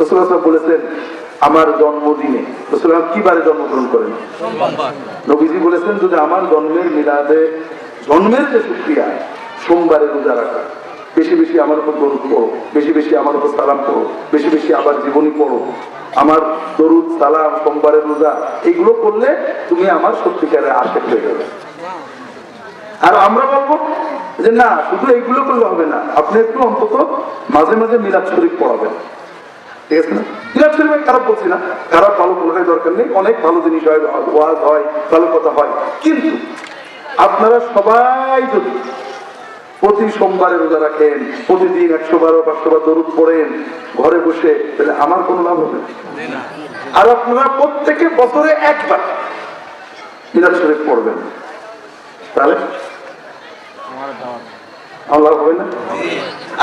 রসুল্লাহ বলেছেন আমার জন্মদিনে রসুল্লাহ কি বারে জন্মগ্রহণ করেন? নবীজি বলেছেন যদি আমার জন্মের মিলাদে জন্মের যে শুক্রিয়া সোমবারে রোজা রাখা। বেশি বেশি আমার উপর দরুদ পড়ো বেশি বেশি আমার উপর সালাম পড়ো বেশি বেশি জীবনী পড়ো। আমার দরুদ সালাম সোমবারের রোজা এগুলো করলে তুমি আমার সত্যিকারের আশেক হয়ে যাবে। আর আমরা বলব যে না শুধু এইগুলো করলে হবে না আপনি একটু অন্তত মাঝে মাঝে মিলাদ শরীফ পড়াবেন। ঠিক আছে না? মিলাদ শরীফ আমি খারাপ বলছি না। খারাপ ভালো কোনোটাই দরকার নেই। অনেক ভালো জিনিস হয়, ওয়াজ হয়, ভালো কথা হয়। কিন্তু আপনারা সবাই যদি প্রতি সোমবারে রোজা রাখেন, প্রতিদিন একশো বারো, পাঁচশো বার দরুদ পড়েন, ঘরে বসে, তাহলে আমার কোনো লাভ হবে। আর আপনারা প্রত্যেকে বছরে একবার মিলাদ শরীফ পড়বেন। তাহলে? আল্লাহ হবে না?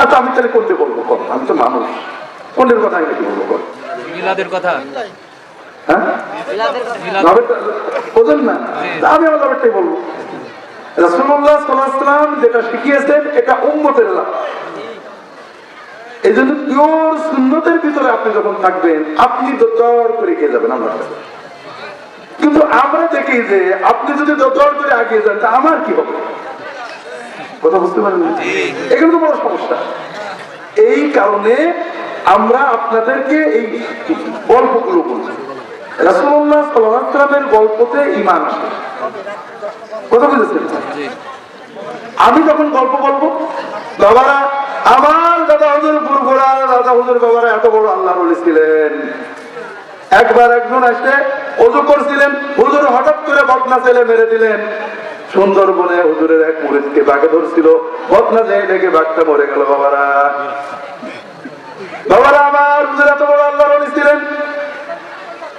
আচ্ছা আমি তাহলে করতে বলব কর আমি তো মানুষ। কথা আমি বলব মিলাদের কথা? হ্যাঁ? বোঝেন না? আমি আমার লাভেরটাই বলব। রাসূলুল্লাহ সাল্লাল্লাহু যেটা শিখিয়েছেন এটা উম্মতের লাভ। এই জন্য পিওর সুন্নতের ভিতরে আপনি যখন থাকবেন আপনি তো দর করে এগিয়ে যাবেন আমার কিন্তু আমরা দেখি যে আপনি যদি দর করে এগিয়ে যান তা আমার কি হবে? কথা বুঝতে পারেন? এখানে তো বড় সমস্যা। এই কারণে আমরা আপনাদেরকে এই গল্পগুলো বলছি। গল্পতে আসে। কথা বুঝেছেন? আমি যখন গল্প বলব বাবারা আমার দাদা হুজুর পুরপুরা দাদা হুজুর বাবারা এত বড় আল্লাহ বলেছিলেন একবার একজন আসে অজু করছিলেন হুজুর হঠাৎ করে বদনা ছেলে মেরে দিলেন। সুন্দরবনে হুজুরের এক মুরিদকে বাঘে ধরছিল। বদনা যেয়ে লেগে বাঘটা মরে গেল বাবারা। বাবারা আমার এত বড় আল্লাহর ওলি ছিলেন।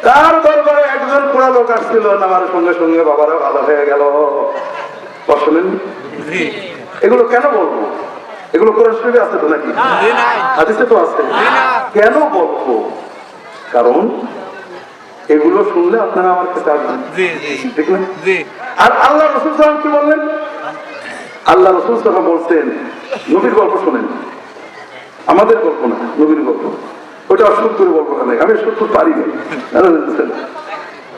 তার দরবারে একজন পোড়া লোক আসছিল আমার সঙ্গে সঙ্গে বাবারা ভালো হয়ে গেল। বসলেন এগুলো কেন বলব? এগুলো কোরআন শরীফে আছে তো নাকি? হাদিসে তো আছে। কেন বলব? কারণ এগুলো শুনলে আপনারা আমার কাছে আসবেন। দেখলেন আর আল্লাহ রসুল কি বললেন? আল্লাহ রসুল বলছেন নবীর গল্প শোনেন। আমাদের গল্প না নবীর গল্প। ওটা অসুখ করে বলব না আমি সত্য পারি না।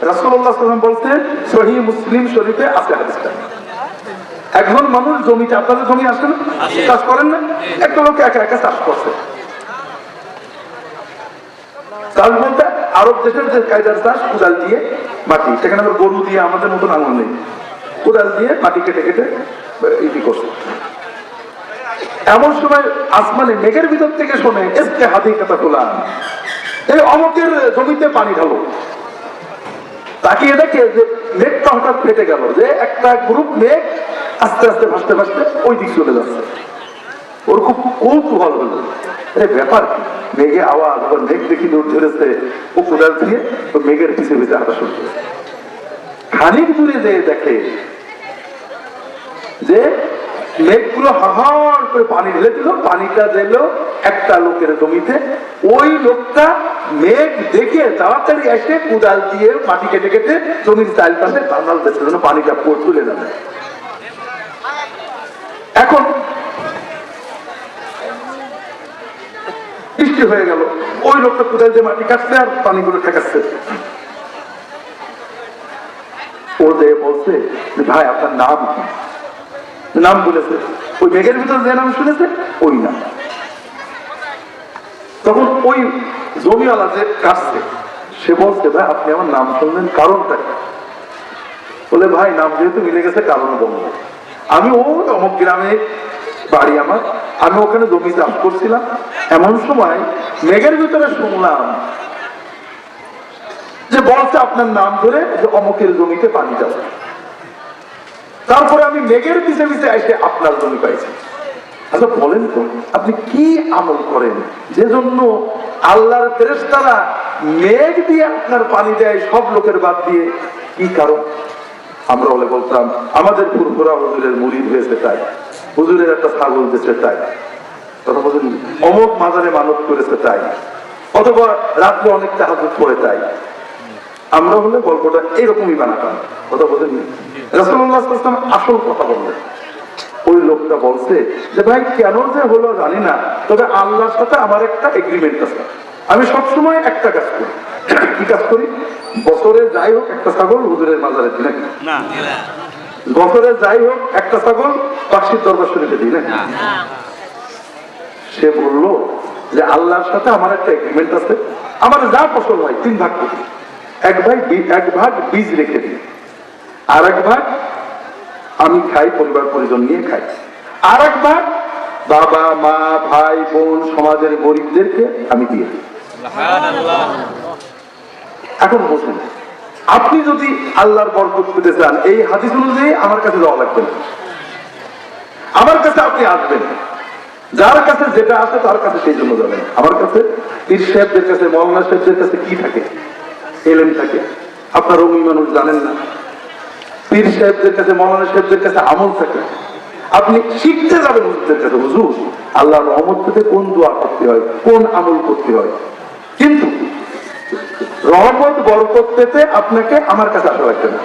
রাসুল্লাহ বলছেন সহি মুসলিম শরীফে আছে হাদিসটা। একজন মানুষ জমিতে আপনাদের জমি আসে না? চাষ করেন না? একটা লোক একা একা চাষ করছে। চাষ বলতে আরব দেশের যে কায়দার চাষ কোদাল দিয়ে মাটি সেখানে গরু দিয়ে আমাদের মতন আঙুল নেই। কোদাল দিয়ে মাটি কেটে কেটে ইটি করছে। এমন সময় আসমানে মেঘের ভিতর থেকে শোনে, এসকে হাতি কথা তোলা এই অমকের জমিতে পানি ঢালো। দেখে যে মেঘটা হঠাৎ ফেটে গেল, যে একটা গ্রুপ মেঘ আস্তে আস্তে ভাসতে ভাসতে ওই দিক চলে যাচ্ছে। ওর খুব কৌতূহল হলো। ব্যাপার, মেঘে আওয়াজ, আবার মেঘ দেখি দৌড় ধরেছে ও কোদাল দিয়ে মেঘের পিছিয়ে পিছিয়ে হাঁটা শুরু। খানিক দূরে যে দেখে যে হাহার করে পানি ঢেলে দিল, পানিটা দিল একটা লোকের জমিতে। ওই লোকটা মেঘ দেখে তাড়াতাড়ি এসে কোদাল দিয়ে মাটি কেটে কেটে জমির চাল যেন পানিটা তুলে এখন বৃষ্টি হয়ে গেল। ওই লোকটা কোদাল দিয়ে মাটি কাটছে আর পানিগুলো ঠেকাচ্ছে। ও যে বলছে ভাই, আপনার নাম কি? নাম বলেছে। ওই মেঘের ভিতর যে নাম শুনেছে, ওই নাম। তখন ওই জমিওয়ালা যে কাটছে, সে বলছে, ভাই, আপনি আমার নাম শুনলেন, কারণটা বলে, ভাই, নাম যেহেতু মিলে গেছে কারণ বলব। আমি ও অমুক গ্রামে বাড়ি আমার, আমি ওখানে জমি চাষ করছিলাম। এমন সময় মেঘের ভিতরে শুনলাম যে বলছে, আপনার নাম ধরে যে অমুকের জমিতে পানি যাবে তারপরে আমি মেঘের পিছে পিছে এসে আপনার জমি পাইছি। আচ্ছা বলেন তো, আপনি কি আমল করেন? যে জন্য আল্লাহর ফেরেশতারা মেঘ দিয়ে আপনার পানি দেয়, সব লোকের বাদ দিয়ে। কি কারণ? আমরা বলে বলতাম, আমাদের পুরপুরা হুজুরের মুড়িদ হয়েছে তাই। হুজুরের একটা ছাগল দিয়েছে তাই। বলেন, অমুক মাজারে মানত করেছে তাই। অথবা রাত্রে অনেক তাহাজুদ পড়ে তাই। আমরা হলে গল্পটা এরকমই বানাতাম কথা বলেন রাসুল্লাহ ইসলাম আসল কথা বললেন। ওই লোকটা বলছে যে ভাই কেন যে হলো জানি না তবে আল্লাহর সাথে আমার একটা এগ্রিমেন্ট আছে। আমি সবসময় একটা কাজ করি। কি কাজ করি? বছরে যাই হোক একটা ছাগল হুজুরের মাজারে দিই নাকি? বছরে যাই হোক একটা ছাগল পাখির দরবার শরীফে দিই নাকি? সে বলল যে আল্লাহর সাথে আমার একটা এগ্রিমেন্ট আছে। আমার যা ফসল হয় তিন ভাগ করি এক ভাগ এক ভাগ বীজ রেখে দিই। আর এক ভাগ আমি খাই, পরিবার পরিজন নিয়ে খাই। আর এক ভাগ বাবা, মা, ভাই, বোন, সমাজের গরিবদেরকে আমি দিয়ে দিই। এখন বলছেন আপনি যদি আল্লাহর বরকত পেতে চান, এই হাদিস অনুযায়ী আমার কাছে যাওয়া লাগবে না। আমার কাছে আপনি আসবেন। যার কাছে যেটা আছে তার কাছে সেই জন্য যাবেন। আমার কাছে পীর সাহেবদের কাছে মৌলানা সাহেবদের কাছে কি থাকে? এলেম থাকে আপনার অমি মানুষ জানেন না। পীর সাহেবদের কাছে, মৌলানা সাহেবদের কাছে আমল থাকে। আপনি শিখতে যাবেন হুজুরদের কাছে হুজুর। আল্লাহর রহমত পেতে কোন দোয়া করতে হয়, কোন আমল করতে হয়? কিন্তু রহমত, বরকত পেতে আপনাকে আমার কাছে আসা লাগবে না।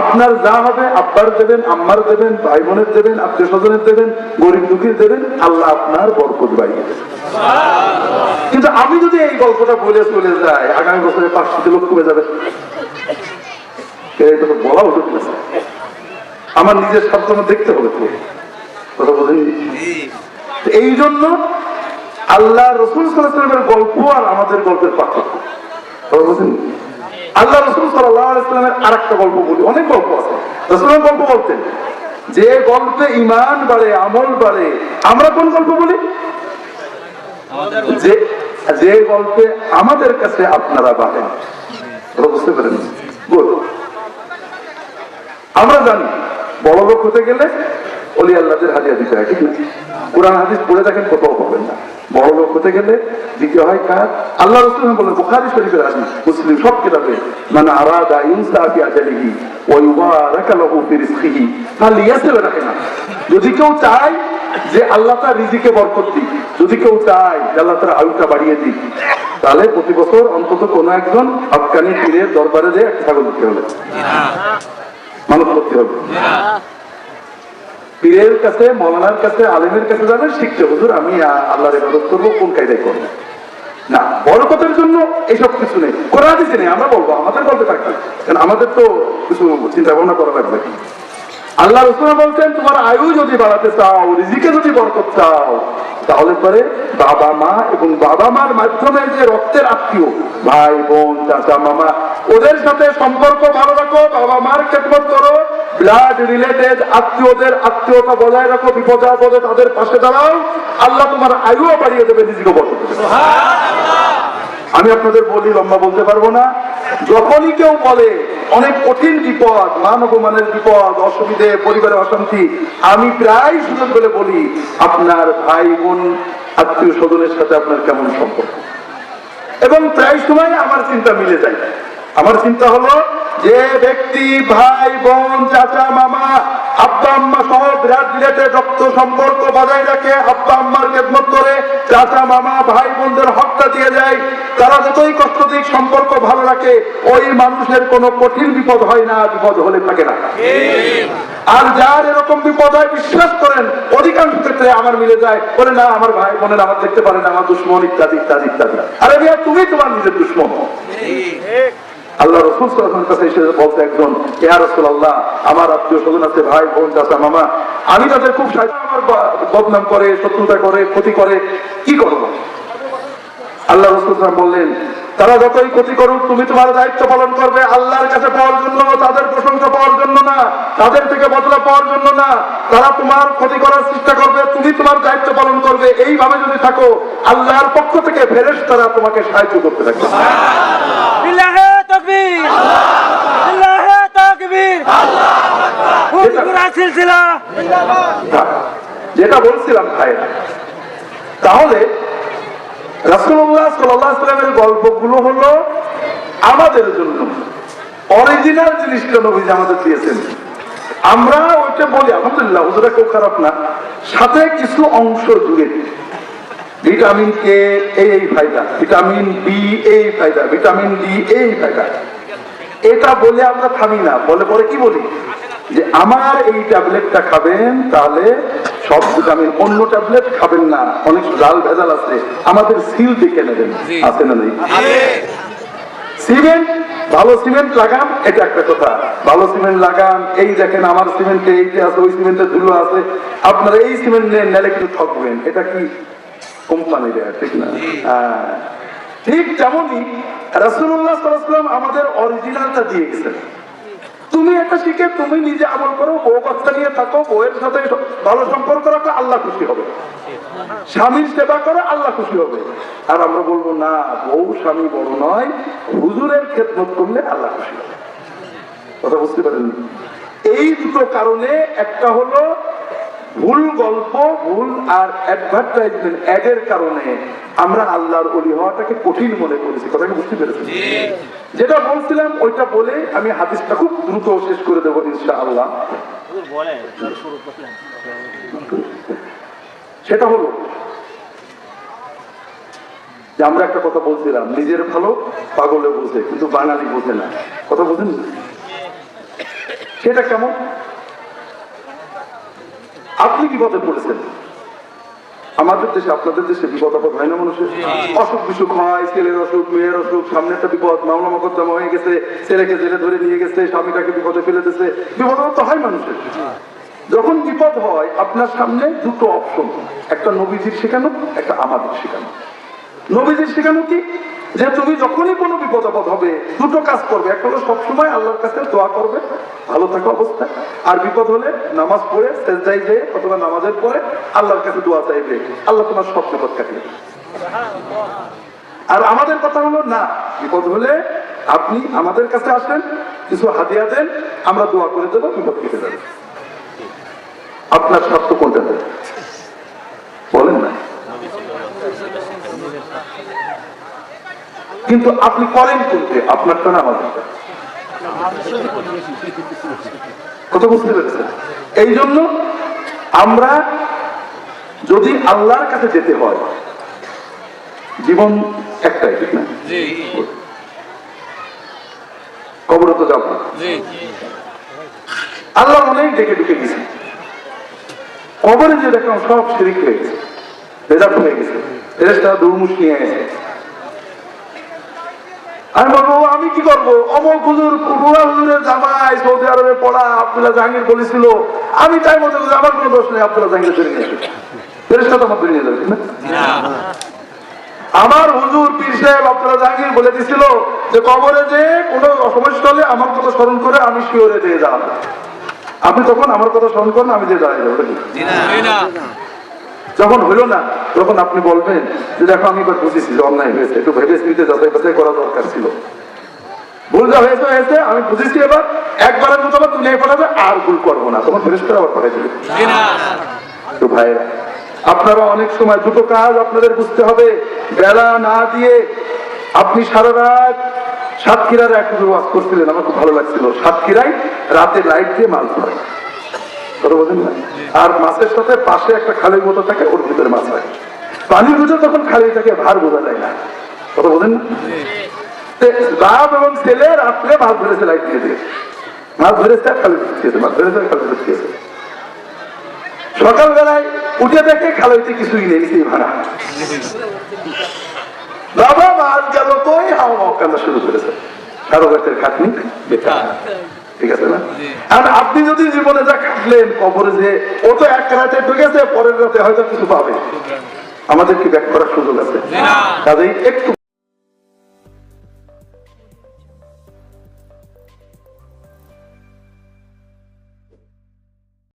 আপনার যা হবে আব্বার দেবেন, আম্মার দেবেন ভাই বোনের দেবেন আত্মীয় স্বজনের দেবেন, গরিব দুঃখীর দেবেন, আল্লাহ আপনার বরকত বাড়িয়ে কিন্তু আমি যদি এই গল্পটা বলে চলে যাই, আগামী বছরে পাঁচশো লোক কমে যাবে। এটা তো বলা উচিত আমার নিজের স্বার্থ দেখতে হবে তো। কথা এই জন্য আল্লাহ রসুল সাল্লামের গল্প আর আমাদের গল্পের পার্থক্য। কথা? আল্লাহ রসুল সাল্লামের আর একটা গল্প বলি। অনেক গল্প আছে। রসুলের গল্প বলতেন, যে গল্পে ইমান বাড়ে, আমল বাড়ে, আমরা কোন গল্প বলি? যে যে গল্পে আমাদের কাছে আপনারা বাড়েন। বুঝতে পারেন Good. আমরা জানি বড় লোক হতে গেলে অলি আল্লাহদের হাজিয়া দিতে হয়, ঠিক না? কোরআন হাদিস পড়ে দেখেন কোথাও পাবেন না। বড় লোক হতে গেলে দিতে হয় কাজ আল্লাহ রসুল বলেন, বুখারি শরীফের হাদিস, মুসলিম সব কিতাবে মানে আরাদা ইনসাফি আজালিহি ওয়া ইউবারাকা লাহু ফি রিজকিহি ফালিয়াসিল রাহিমা। যদি কেউ চায় যে আল্লাহ তার রিজিকে বরকত দিক, যদি কেউ চায় যে আল্লাহ তার আয়ুটা বাড়িয়ে দিক, তাহলে প্রতি বছর অন্তত কোনো একজন আফগানি পীরের দরবারে যে একটা ছাগল দিতে হবে মানত করতে হবে। পীরের কাছে মৌলানার কাছে, আলেমের কাছে যাবেন শিখতে হুজুর, আমি আল্লাহর ইবাদত করব, কোন কায়দায় করব? না, বরকতের জন্য এসব কিছু নেই। কোরআন দিতে নেই, আমরা বলব, আমাদের বলতে থাকবে। কারণ আমাদের তো কিছু চিন্তা ভাবনা করা লাগবে। আল্লাহ রসুল বলছেন, তোমার আয়ু যদি বাড়াতে চাও, রিজিকে যদি বরকত চাও, তাহলে পরে বাবা মা এবং বাবা মার মাধ্যমে যে রক্তের আত্মীয়, ভাই, বোন, চাচা, মামা, ওদের সাথে সম্পর্ক ভালো রাখো, বাবা মার খেদমত করো ব্লাড রিলেটেড আত্মীয়দের আত্মীয়তা বজায় রাখো বিপদ আপদে তাদের পাশে দাঁড়াও। আল্লাহ তোমার আয়ুও বাড়িয়ে দেবে বরকত দেবে। আমি আপনাদের বলি লম্বা বলতে পারব না। যখনই কেউ বলে অনেক কঠিন বিপদ মান অপমানের বিপদ অসুবিধে পরিবারের অশান্তি আমি প্রায় সুযোগ বলে বলি আপনার ভাই বোন আত্মীয় স্বজনের সাথে আপনার কেমন সম্পর্ক? এবং প্রায় সময় আমার চিন্তা মিলে যায়। আমার চিন্তা হলো যে ব্যক্তি ভাই, বোন, চাচা, মামা, আব্বা, আম্মা সহ বিরাট রিলেটেড রক্ত সম্পর্ক বজায় রাখে, আব্বা, আম্মার খেদমত করে চাচা, মামা, ভাই, বোনদের হকটা দিয়ে যায় তারা যতই কষ্ট দিক, সম্পর্ক ভালো রাখে, ওই মানুষের কোনো কঠিন বিপদ হয় না, বিপদ হলে থাকে না। আর যার এরকম বিপদ হয়, বিশ্বাস করেন, অধিকাংশ ক্ষেত্রে আমার মিলে যায়, বলে, না, আমার ভাই বোনের আমার দেখতে পারে না, আমার দুশ্মন ইত্যাদি ইত্যাদি ইত্যাদি। আরে ভাইয়া তুমি তোমার নিজের দুশ্মন। আল্লাহ রসুল সাল্লাল্লাহু কাছে এসে বলতে একজন, ইয়া রাসূলুল্লাহ, আমার আত্মীয় স্বজন আছে, ভাই, বোন, চাচা, মামা, আমি তাদের খুব আমার বদনাম করে, শত্রুতা করে, ক্ষতি করে, কি করব? আল্লাহ রসুল বললেন, তারা যতই ক্ষতি করুক, তুমি তোমার দায়িত্ব পালন করবে, আল্লাহর কাছে পাওয়ার জন্য, তাদের প্রশংসা পাওয়ার জন্য না, তাদের থেকে বদলা পাওয়ার জন্য না, তারা তোমার ক্ষতি করার চেষ্টা করবে, তুমি তোমার দায়িত্ব পালন করবে, এইভাবে যদি থাকো, আল্লাহর পক্ষ থেকে ফেরেশ তারা তোমাকে সাহায্য করতে থাকবে। সিলসিলা। যেটা বলছিলাম ভাইরা তাহলে আলাইহি সাল্লামের গল্পগুলো হলো আমাদের জন্য অরিজিনাল জিনিসটা নবীজি আমাদের দিয়েছেন। আমরা ওইটা বলি, আলহামদুলিল্লাহ, হুজুরা কেউ খারাপ না। সাথে কিছু অংশ জুড়ে। ভিটামিন কে, এই ফায়দা ভিটামিন বি এই ফায়দা ভিটামিন ডি এই ফায়দা এটা বলে আমরা থামি না, বলে পরে কি বলি? যে আমার এই ট্যাবলেটটা খাবেন তাহলে সব ভিটামিন অন্য ট্যাবলেট খাবেন না। অনেক জাল ভেজাল আছে। আমাদের সিল দেখে নেবেন আছে না নেই? সিমেন্ট ভালো সিমেন্ট লাগান এটা একটা কথা। ভালো সিমেন্ট লাগান এই দেখেন আমার সিমেন্টে এইটা আছে ওই সিমেন্টে ধুলো আছে। আপনারা এই সিমেন্ট নিয়ে নিলে কিন্তু ঠকবেন। এটা কি কোম্পানি দেয় ঠিক না? হ্যাঁ। ঠিক তেমনই রাসুল্লাহ আমাদের অরিজিনালটা দিয়ে গেছেন। তুমি এটা শিখে তুমি নিজে আমল করো, বউ বাচ্চা নিয়ে থাকো, বউয়ের সাথে ভালো সম্পর্ক রাখো আল্লাহ খুশি হবে। স্বামীর সেবা করো, আল্লাহ খুশি হবে। আর আমরা বলব, না, বউ স্বামী বড় নয়, হুজুরের খেদমত করলে আল্লাহ খুশি হবে। কথা বুঝতে পারেন এই দুটো কারণে একটা হলো ভুল গল্প ভুল আর অ্যাডভার্টাইজমেন্ট অ্যাডের কারণে আমরা আল্লাহর অলি হওয়াটাকে কঠিন মনে করেছি। কথাকে বুঝতে পেরেছি যেটা বলছিলাম ওইটা বলে আমি হাদিসটা খুব দ্রুত শেষ করে দেবো ইনশা আল্লাহ সেটা হলো যে আমরা একটা কথা বলছিলাম নিজের ভালো পাগলে বোঝে কিন্তু বাঙালি বোঝে না। কথা বোঝেন? সেটা কেমন? আপনি বিপদে পড়েছেন। আমাদের দেশে আপনাদের দেশে বিপদ আপদ হয় না মানুষের? অসুখ বিসুখ হয় ছেলের অসুখ মেয়ের অসুখ সামনে একটা বিপদ মামলা মকদ্দমা হয়ে গেছে ছেলেকে জেলে ধরে নিয়ে গেছে স্বামীটাকে বিপদে ফেলে দিয়েছে। বিপদ তো হয় মানুষের। যখন বিপদ হয় আপনার সামনে দুটো অপশন একটা নবীজির শেখানো একটা আমাদের শেখানো। নবীজির শেখানো কি? যে তুমি যখনই কোনো বিপদ আপদ হবে, দুটো কাজ করবে। একটা হলো সবসময় আল্লাহর কাছে দোয়া করবে, ভালো থাকা অবস্থায় আর বিপদ হলে নামাজ পড়ে সেজদাই যেয়ে অথবা নামাজের পরে আল্লাহর কাছে দোয়া চাইবে। আল্লাহ তোমার সব বিপদ কাটিয়ে আর আমাদের কথা হলো, না, বিপদ হলে আপনি আমাদের কাছে আসেন, কিছু হাতিয়া দেন, আমরা দোয়া করে দেবো, বিপদ কেটে যাবে। আপনার স্বার্থ কোনটা বলেন না। কিন্তু আপনি করেন করতে আপনারটা না আমাদেরটা কথা বুঝতে পেরেছেন? এই জন্য আমরা যদি আল্লাহর কাছে যেতে হয় জীবন একটাই ঠিক না? কবরে তো যাব আল্লাহ অনেক ডেকে ডুকে দিছে কবরে যে দেখলাম সব শিরিক হয়ে গেছে বেদাত হয়ে গেছে। ফেরেস্তা দুর্মুষ নিয়ে গেছে আমি বলব আমি কি করব? অমক হুজুর রুয়া হুজুরের জামাই সৌদি আরবে পড়া আব্দুল্লাহ জাহাঙ্গীর বলেছিল। আমি তাই মতো আমার কোনো দোষ নেই আব্দুল্লাহ জাহাঙ্গীর ধরে নিয়ে আসবে ফেরেস্তা তো আমার ধরে নিয়ে যাবে। আমার হুজুর পীর সাহেব আব্দুল্লাহ জাহাঙ্গীর বলে দিছিল যে কবরে যে কোনো সমস্যা হলে আমার কথা স্মরণ করে আমি শিওরে দিয়ে দাঁড়াবো আপনি তখন আমার কথা স্মরণ করেন আমি দিয়ে দাঁড়িয়ে যাব যখন হইল না তখন আপনি বলবেন যে দেখো আমি এবার বুঝেছি অন্যায় হয়েছে। একটু ভেবে চিন্তে যাচাই বাছাই করা দরকার ছিল। ভুল যা হয়েছে হয়েছে, আমি বুঝেছি এবার। একবারের মতো আবার দুনিয়ায় পাঠাবে, আর ভুল করব না। ফেরেস করে আবার পাঠাই দেবে। তো ভাইরা আপনারা অনেক সময় দুটো কাজ আপনাদের বুঝতে হবে। বেলা না দিয়ে আপনি সারা রাত এক ওয়াজ করছিলেন, আমার খুব ভালো লাগছিল। সাতক্ষীরায় রাতে লাইট দিয়ে মাছ ধরে। কথা বোঝেন না? আর মাছের সাথে পাশে একটা খালের মতো থাকে, ওর ভিতরে মাছ হয়। পানির ভিতরে তখন খালি থাকে ভার বোঝা যায় না। কথা বোঝেন না? বাপ এবং ছেলে রাত্রে খালি দিয়েছে খালি দিয়েছে সকালবেলায় উঠে দেখে খালাইতে কিছুই নেই সেই ভাড়া। বাবা মাছ গেল কই? হাওয়া মাও কান্না শুরু করেছে। কারও গাছের খাটনি? বেকার ঠিক আছে না? আর আপনি যদি জীবনে যা খাটলেন কবরে যে ও তো এক রাতে ঢুকেছে পরের রাতে হয়তো কিছু পাবে। আমাদের কি ব্যাক করার সুযোগ আছে? কাজেই একটু